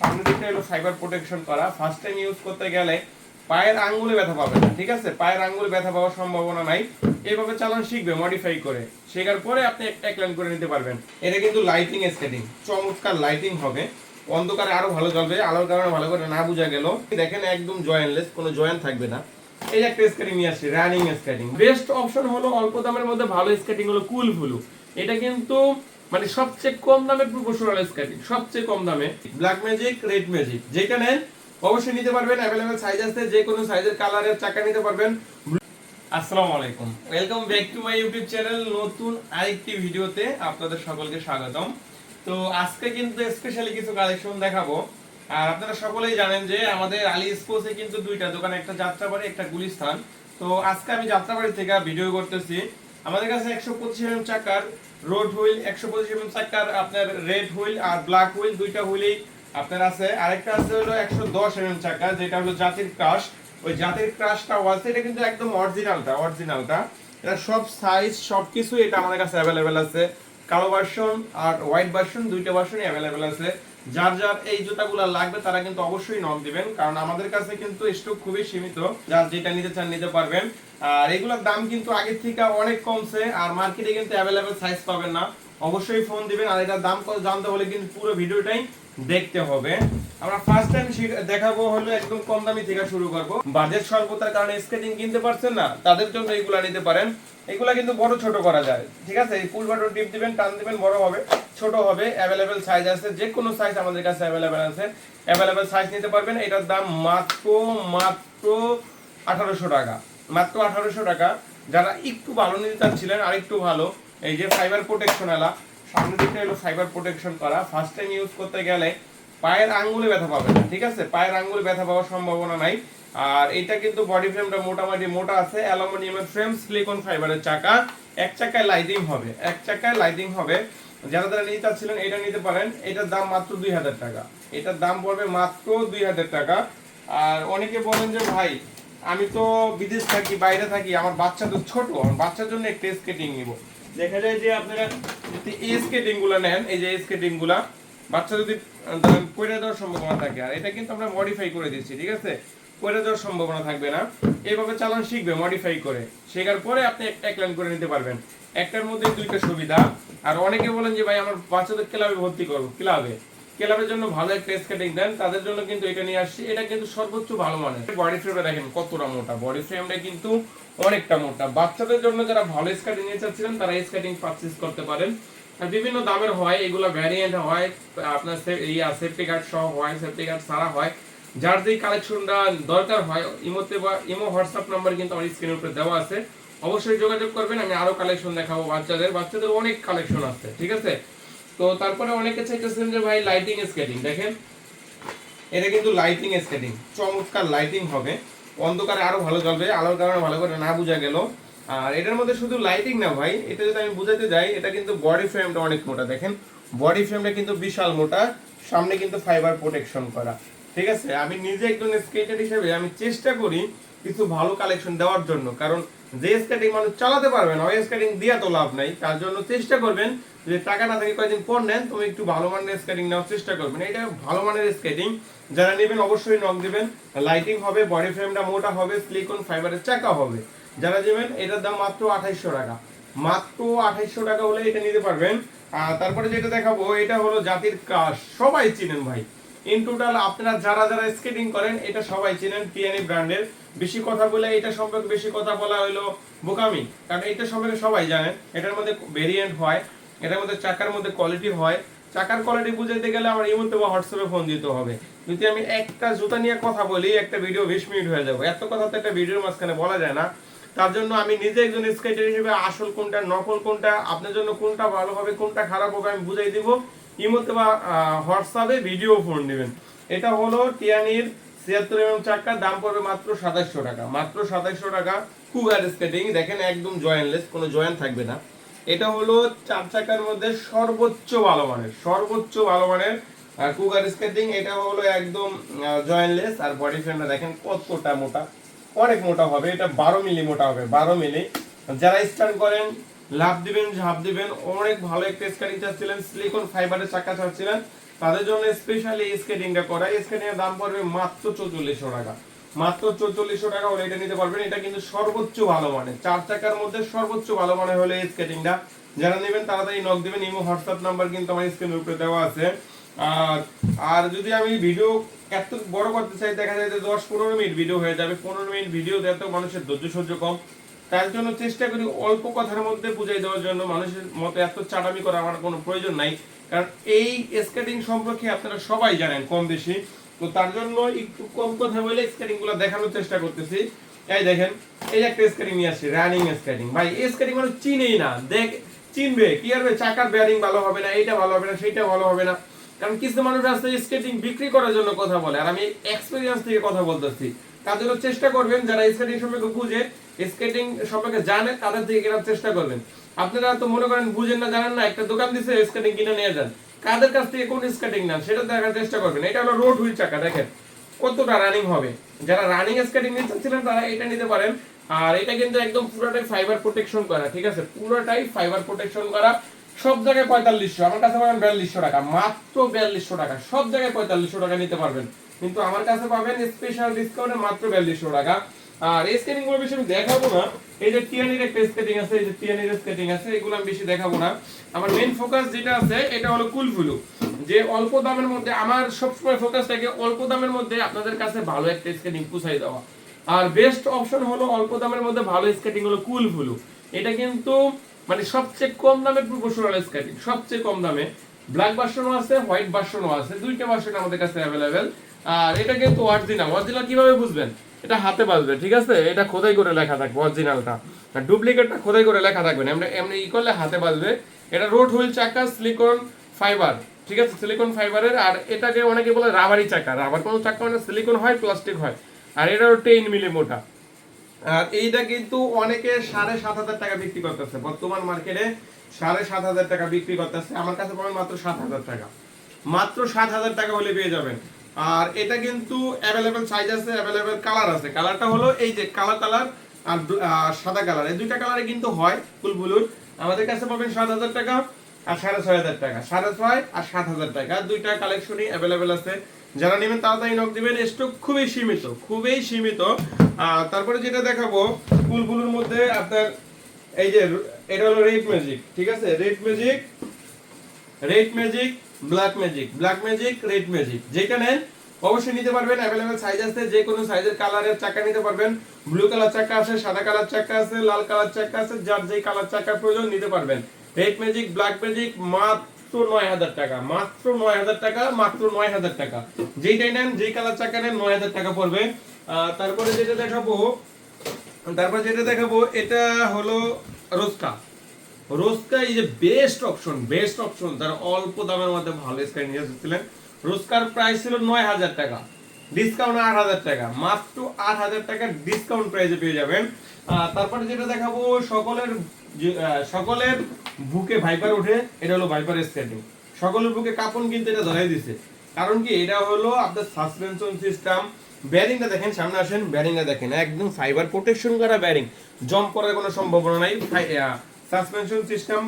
সামনের দিকটা হলো ফাইবার প্রোটেকশন করা। ফার্স্ট টাইম ইউজ করতে গেলে পায়ের আঙ্গুলে ব্যথা পাবে না, ঠিক আছে? পায়ের আঙ্গুলে ব্যথা পাওয়ার সম্ভাবনা নাই। এইভাবে চালান শিখবে মডিফাই করে। শেখার পরে আপনি একটা একলাইন করে নিতে পারবেন। এটা কিন্তু লাইটিং স্কেটিং চমৎকার লাইটিং হবে। অন্ধকারে আরও ভালো জ্বলবে, আলোর কারণে ভালো করে না বোঝা গেল। দেখেন একদম জয়েন্টলেস কোনো জয়েন্ট থাকবে না। এই একটা স্কেটিং নিয়ে আসছি রানিং স্কেটিং বেস্ট অপশন হলো অল্প দামের মধ্যে ভালো স্কেটিং হলো কুল ফুলু এটা কিন্তু মানে সবচেয়ে কম দামে প্রফেশনাল স্কেটিং সবচেয়ে কম দামে। ব্ল্যাক ম্যাজিক রেড ম্যাজিক যেটা নেন অবশ্যই নিতে পারবেন অ্যাভেলেবেল সাইজ আছে যে কোনো সাইজের কালারের চাকা নিতে পারবেন। আসসালামু আলাইকুম। Welcome back to my YouTube channel নতুন আরেকটি ভিডিওতে আপনাদের সকলকে স্বাগতম। তো আজকে কিন্তু স্পেশালি কিছু কালেকশন দেখাবো। আর আপনারা সকলেই জানেন যে আমাদের আলী স্পোর্টসে কিন্তু দুইটা দোকান একটা যাত্রাবাড়ি একটা গুলিস্তান। তো আজকে আমি যাত্রাবাড়ি থেকে ভিডিও করতেছি। আমাদের কাছে একশো পঁচিশ এম চাকার রোড হুইল, একশো পঁচিশ এম চাকার আপনার রেড হুইল আর ব্ল্যাক হুইল, দুইটা হুইলেই আপনার আছে। আরেকটা আছে হলো একশো দশ এম চাকা, যেটা হলো জাতির ক্রাশ। ওই জাতির ক্রাশটা আছে এটা কিন্তু একদম অরিজিনালটা অরিজিনালটা। এটা সব সাইজ সব কিছু এটা আমাদের কাছে অ্যাভেলেবেল আছে। কালো ভার্সন আর হোয়াইট ভার্সন দুইটা ভার্সনই অ্যাভেলেবেল আছে। যার যার এই জুতাগুলো লাগবে তারা কিন্তু অবশ্যই নক দিবেন। কারণ আমাদের কাছে কিন্তু স্টক খুবই সীমিত। যার যেটা নিতে চান নিতে পারবেন। আর এগুলোর দাম কিন্তু আগে থেকে অনেক কমছে, আর মার্কেটে কিন্তু অ্যাভেলেবেল সাইজ পাবেন না। অবশ্যই ফোন দিবেন, আর এটার দাম জানতে হলে কিন্তু পুরো ভিডিওটাই দেখতে হবে। আমরা ফার্স্ট টাইম দেখাবো হলো একদম কম দামি থেকে শুরু করব। বাজেট স্বল্পতার কারণে স্কেটিং কিনতে পারছেন না, তাদের জন্য এগুলা নিতে পারেন। এগুলা কিন্তু বড় ছোট করা যায়। ঠিক আছে? ফুল বাটন টিপ দিবেন, টান দিবেন, বড় হবে। ছোট হবে অ্যাভেলেবেল সাইজ আছে যে কোনো সাইজ আমাদের কাছে অ্যাভেলেবেল আছে। অ্যাভেলেবেল সাইজ নিতে পারবেন, এটার দাম মাত্র মাত্র আঠারোশো টাকা। মাত্র আঠারোশো টাকা। যারা একটু ভালো নিতে চাচ্ছিলেন আর একটু ভালো। এই যে ফাইবার প্রোটেকশন এলা সামনের দিকটা হলো ফাইবার প্রোটেকশন করা। ফার্স্ট টাইম ইউজ করতে গেলে পায়ের আঙ্গুলে ব্যথা পাবে না, ঠিক আছে? পায়ের আঙ্গুলে ব্যথা পাওয়ার সম্ভাবনা নাই। আর এটা কিন্তু বডি ফ্রেমটা মোটামুটি মোটা আছে, অ্যালুমিনিয়ামের ফ্রেম সিলিকন ফাইবারের চাকা। এক চাকায় লাইটিং হবে, এক চাকায় লাইটিং হবে। যারা যারা নিতে চাচ্ছিলেন, এটা নিতে পারেন। এটার দাম মাত্র দুই হাজার টাকা। এটার দাম পড়বে মাত্র দুই হাজার টাকা। আর অনেকে বলেন যে, ভাই, আমি তো বিদেশ থাকি, বাইরে থাকি, আমার বাচ্চা তো ছোট, আমার বাচ্চার জন্য একটা স্কেটিং নিব। আর এটা কিন্তু আমরা মডিফাই করে দিচ্ছি, ঠিক আছে? কইরা দেওয়ার সম্ভাবনা থাকবে না। শিখবে মডিফাই করে। শেখার পরে আপনি একটা করে নিতে পারবেন। একটার মধ্যে দুইটা সুবিধা। আর অনেকে বলেন যে, ভাই, আমার বাচ্চাদের ক্লাবে ভর্তি করব, ক্লাবে। ক্লাবের জন্য ভালো একটা স্কেটিং দেন, তাদের জন্য কিন্তু এটা নিয়ে আসছি। এটা কিন্তু সর্বোচ্চ ভালো মানের। বডি ফ্রেমটা দেখেন কতটা মোটা। বডি ফ্রেমটা কিন্তু অনেকটা মোটা। বাচ্চাদের জন্য যারা ভালো স্কেটিং নিয়ে চাচ্ছিলেন, তারা স্কেটিং পারচেজ করতে পারেন। বিভিন্ন দামের হয়, এগুলো ভ্যারিয়েন্ট হয়, আপনার ইয়া সেফটি গার্ড সহ হয় সেফটি গার্ড ছাড়া হয়। যার যেই কালেকশনটা দরকার হয়, ইমোতে বা ইমো হোয়াটসঅ্যাপ নাম্বার কিন্তু আমার স্ক্রিনের উপরে দেওয়া আছে। অবশ্যই যোগাযোগ করবেন, আমি আরও কালেকশন দেখাবো বাচ্চাদের। বাচ্চাদের অনেক কালেকশন আছে, ঠিক আছে? তো তারপরে অনেকে চাইতেছেন যে ভাই লাইটিং স্কেটিং দেখেন। এটা কিন্তু লাইটিং স্কেটিং চমৎকার লাইটিং হবে। অন্ধকারে আরও ভালো জ্বলবে, আলোর কারণে ভালো করে না বোঝা গেল। আর এটার মধ্যে শুধু লাইটিং না ভাই, এটা যদি আমি বুঝাতে যাই, এটা কিন্তু বডি ফ্রেমটা অনেক মোটা, দেখেন। বডি ফ্রেমটা কিন্তু বিশাল মোটা, সামনে কিন্তু ফাইবার প্রোটেকশন করা। ঠিক আছে? আমি নিজে একজন স্কেটার হিসেবে আমি চেষ্টা করি কিছু ভালো কালেকশন দেওয়ার জন্য। কারণ যে স্কেটিং মানুষ চালাতে পারবে না, ওই স্কেটিং দিয়া তো লাভ নাই। তার জন্য চেষ্টা করবেন যে টাকা না থাকে কয়েকদিন পর নেন তুমি একটু ভালো মানের স্কেটিং নেওয়ার চেষ্টা করবেন। এটা ভালো মানের স্কেটিং যারা নেবেন, অবশ্যই নক দিবেন। লাইটিং হবে বডি ফ্রেমটা মোটা হবে সিলিকন ফাইবারের চাকা হবে। যারা নেবেন, এটার দাম মাত্র আঠাইশশো টাকা। মাত্র আঠাইশশো টাকা হলে এটা নিতে পারবেন। আর তারপরে যেটা দেখাবো, এটা হলো জাতির কাশ। সবাই চিনেন ভাই। ইন টোটাল আপনারা যারা যারা স্কেটিং করেন, এটা সবাই চিনেন টিএনই ব্র্যান্ডের বেশি কথা বলে এটা সম্পর্কে বেশি কথা বলা হলো বোকামি। কারণ এটা সম্পর্কে সবাই জানেন এটার মধ্যে ভেরিয়েন্ট হয়, এটার মধ্যে চাকার মধ্যে কোয়ালিটি হয়। চাকার কোয়ালিটি বুঝাইতে গেলে আমার ইমোতে বা হোয়াটসঅ্যাপে ফোন দিতে হবে। যদি আমি একটা জুতা নিয়ে কথা বলি, একটা ভিডিও বিশ মিনিট হয়ে যাবে। এত কথা তো একটা ভিডিওর মাঝখানে বলা যায় না। তার জন্য আমি নিজে একজন স্কেটার হিসেবে আসল কোনটা, নকল কোনটা, আপনার জন্য কোনটা ভালো হবে, কোনটা খারাপ হবে আমি বুঝাই দিব। ইমোতে বা হোয়াটসঅ্যাপে ভিডিও ফোন নেবেন এটা হলো টিয়ানির ছিয়াত্তর এম চাকা, দাম পড়বে মাত্র সাতাশশো টাকা। মাত্র সাতাশশো টাকা কুগার স্কেটিং দেখেন একদম কোনো থাকবে না। এটা হলো চার চাকার মধ্যে সর্বোচ্চ ভালো মানের, সর্বোচ্চ ভালো মানের কুগার স্কেটিং এটা হলো একদম জয়েন্টলেস আর বডি ফ্রেমটা দেখেন কতটা মোটা, অনেক মোটা হবে, এটা বারো মিলি মোটা হবে, বারো মিলি। যারা স্টার্ট করেন লাভ দিবেন, ঝাঁপ দিবেন, অনেক ভালো একটা স্কেটিং চাচ্ছিলেন সিলিকন ফাইবারের চাকা চাচ্ছিলেন তাদের জন্য স্পেশালি স্কেটিংটা করা। স্কেটিং এর দাম পড়বে মাত্র চৌচল্লিশশো টাকা। মাত্র চৌচল্লিশশো টাকা হলে এটা নিতে পারবেন। এটা কিন্তু সর্বোচ্চ ভালো মানে চার চাকার মধ্যে সর্বোচ্চ ভালো মানে হলে স্কেটিংটা যারা নেবেন তাড়াতাড়ি নক দিবেন। ইমো, হোয়াটসঅ্যাপ নাম্বার কিন্তু আমার স্ক্রিনের উপরে দেওয়া আছে। আর আর যদি আমি ভিডিও এত বড় করতে চাই, দেখা যায় যে দশ পনেরো মিনিট ভিডিও হয়ে যাবে। পনেরো মিনিট ভিডিও দেওয়া তো মানুষের ধৈর্য সহ্য কম। তার জন্য চেষ্টা করি অল্প কথার মধ্যে বুঝাই দেওয়ার জন্য। মানুষের মতো এত চাটামি করা আমার কোনো প্রয়োজন নাই। কারণ এই স্কেটিং সম্পর্কে আপনারা সবাই জানেন কম বেশি। তো তার জন্য একটু কম কথা বলে স্কেটিংগুলো দেখানোর চেষ্টা করতেছি। এই দেখেন, এই একটা স্কেটিং নিয়ে আসছি রানিং স্কেটিং ভাই, এই স্কেটিং মানে চিনেই না। দেখ, চিনবে, কি আর চাকার বেয়ারিং ভালো হবে না, এইটা ভালো হবে না, সেইটা ভালো হবে না। কারণ কিছু মানুষ আছে স্কেটিং বিক্রি করার জন্য কথা বলে। আর আমি এক্সপেরিয়েন্স থেকে কথা বলতেছি। জন্য চেষ্টা করবেন, যারা স্কেটিং সম্পর্কে বুঝে স্কেটিং সম্পর্কে জানে তাদের থেকে কেনার চেষ্টা করবেন। আপনারা তো মনে করেন বুঝেন না, জানেন না, একটা দোকান দিছে স্কেটিং কিনে নিয়ে যান। কাদের কাছ থেকে কোন স্কেটিং নেন, সেটা দেখার চেষ্টা করবেন। এটা হলো রোড হুইল চাকা, দেখেন। কতটা রানিং হবে। যারা রানিং স্কেটিং নিতে চাচ্ছিলেন, তারা এটা নিতে পারেন। আর এটা কিন্তু একদম পুরোটাই ফাইবার প্রোটেকশন করা, ঠিক আছে? পুরোটাই ফাইবার প্রোটেকশন করা। সব জায়গায় পঁয়তাল্লিশশো, আমার কাছে পাবেন বিয়াল্লিশশো টাকা, মাত্র বিয়াল্লিশশো টাকা। সব জায়গায় পঁয়তাল্লিশশো টাকা নিতে পারবেন। কিন্তু আমার কাছে পাবেন স্পেশাল ডিসকাউন্টে মাত্র বিয়াল্লিশশো টাকা। আর এই স্কেটিংগুলো বেশি আমি দেখাবো না। এই যে টিয়ানির একটা স্কেটিং আছে, এই যে টিয়ানির স্কেটিং আছে, এগুলো আমি বেশি দেখাবো না। আমার মেইন ফোকাস যেটা আছে, এটা হলো কুলফুলু যে অল্প দামের মধ্যে, আমার সবসময় ফোকাস থাকে অল্প দামের মধ্যে আপনাদের কাছে ভালো একটা স্কেটিং পুষাই দেওয়া। আর বেস্ট অপশন হলো অল্প দামের মধ্যে ভালো স্কেটিং হলো কুলফুলু এটা কিন্তু মানে সবচেয়ে কম দামের প্রফেশনাল স্কেটিং সবচেয়ে কম দামে। ব্ল্যাক ভার্সনও আছে হোয়াইট ভার্সনও আছে, দুইটা ভার্সন আমাদের কাছে অ্যাভেলেবেল আর এটা কিন্তু অরিজিনাল অরিজিনাল কীভাবে বুঝবেন? এটা হাতে বাজবে, ঠিক আছে? এটা খোদাই করে লেখা থাকবে অরিজিনালটা ডুপ্লিকেটটা খোদাই করে লেখা থাকবে না। এমনি এমনি ই করলে হাতে বাজবে। এটা রোড হুইল চাকা সিলিকন ফাইবার ঠিক আছে? সিলিকন ফাইবারের আর এটাকে অনেকে বলে রাবারি চাকা। রাবার কোনো চাকা মানে সিলিকন হয় প্লাস্টিক হয়। আর এটা হলো টেন মিলি মোটা। আর এইটা কিন্তু অনেকে সাড়ে সাত হাজার টাকা বিক্রি করতেছে। বর্তমান মার্কেটে সাড়ে সাত হাজার টাকা বিক্রি করতেছে। আমার কাছে পাবেন মাত্র সাত হাজার টাকা। মাত্র সাত হাজার টাকা হলে পেয়ে যাবেন। আর এটা কিন্তু অ্যাভেলেবেল সাইজ আছে অ্যাভেলেবেল কালার আছে। কালারটা হলো এই যে কালার কালার আর সাদা কালার এই দুইটা কালারে কিন্তু হয় ফুলবুলুর আমাদের কাছে পাবেন সাত হাজার টাকা আর সাড়ে ছয় হাজার টাকা। সাড়ে ছয় আর সাত হাজার টাকা। দুইটা কালেকশনই অ্যাভেলেবেল আছে। যারা নেবেন, তাড়াতাড়ি নক দিবেন। স্টক খুবই সীমিত খুবই সীমিত। তারপরে যেটা দেখাবো ফুলবুলুর মধ্যে আপনার এই যে, এটা হলো রেড ম্যাজিক ঠিক আছে? Red magic red magic black magic black magic red magic যেটা নেন অবশ্যই নিতে পারবেন অ্যাভেলেবেল সাইজ আছে, যে কোনো সাইজের কালারের চাকা নিতে পারবেন। ব্লু কালার চাকা আছে, সাদা কালার চাকা আছে, লাল কালার চাকা আছে, যার যেই কালার চাকা প্রয়োজন নিতে পারবেন। রেড ম্যাজিক ব্ল্যাক ম্যাজিক মাত্র নয় হাজার টাকা, মাত্র নয় হাজার টাকা, মাত্র নয় হাজার টাকা। যেইটাই নেন, যেই কালার চাকা নেন, নয় হাজার টাকা পড়বে। তারপরে যেটা দেখাবো তারপর যেটা দেখাবো, এটা হলো রোস্কা। রোস্কা এই যে বেস্ট অপশন বেস্ট অপশন তারা অল্প দামের মধ্যে ভালো স্ক্যান নিয়ে এসেছিলেন রোস্কার প্রাইস ছিল নয় হাজার টাকা। ডিসকাউন্ট আট হাজার টাকা। মাত্র আট হাজার টাকা ডিসকাউন্ট প্রাইসে পেয়ে যাবেন। তারপরে যেটা দেখাবো, সকলের সকলের বুকে ভাইপার ওঠে, এটা হলো ভাইপার স্কেটিং সকলের বুকে কাপন কিন্তু এটা ধরাই দিছে। কারণ কি, এটা হলো আপনার সাসপেনশন সিস্টেম ব্যারিংটা দেখেন, সামনে আসেন ব্যারিংটা দেখেন। একদম ফাইবার প্রোটেকশন করা ব্যারিং জম্প করার কোনো সম্ভাবনা নাই। সাসপেনশন সিস্টেম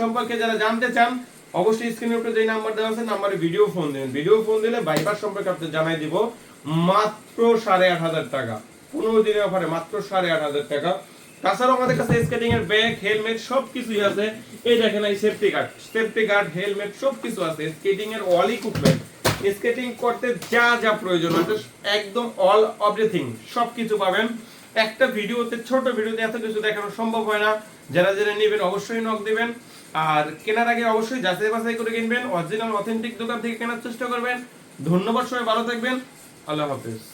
সম্পর্কে যারা জানতে চান, অবশ্যই উপরে নাম্বার দেওয়া আছে নাম্বারে ভিডিও ফোন দিবেন ভিডিও ফোন দিলে সম্পর্কে আপনি জানাই দিব, মাত্র সাড়ে আট হাজার টাকা। পনেরো দিনের অফারে মাত্র সাড়ে আট হাজার টাকা। তাছাড়াও আমাদের কাছে স্কেটিং এর ব্যাগ হেলমেট সব কিছুই আছে। এই দেখেন এই safety guard safety guard helmet সব কিছু আছে। স্কেটিং এর অল ইকুইপমেন্ট স্কেটিং করতে যা যা প্রয়োজন একদম অল এভরিথিং সব কিছু পাবেন। একটা ভিডিওতে, ছোট ভিডিওতে এত কিছু দেখানো সম্ভব হয় না। যারা যারা নেবেন অবশ্যই নক দিবেন। আর কেনার আগে অবশ্যই যাচাই বাছাই করে কিনবেন। অরিজিনাল অথেন্টিক দোকান থেকে কেনার চেষ্টা করবেন। ধন্যবাদ সবাই, ভালো থাকবেন। আল্লাহ হাফেজ।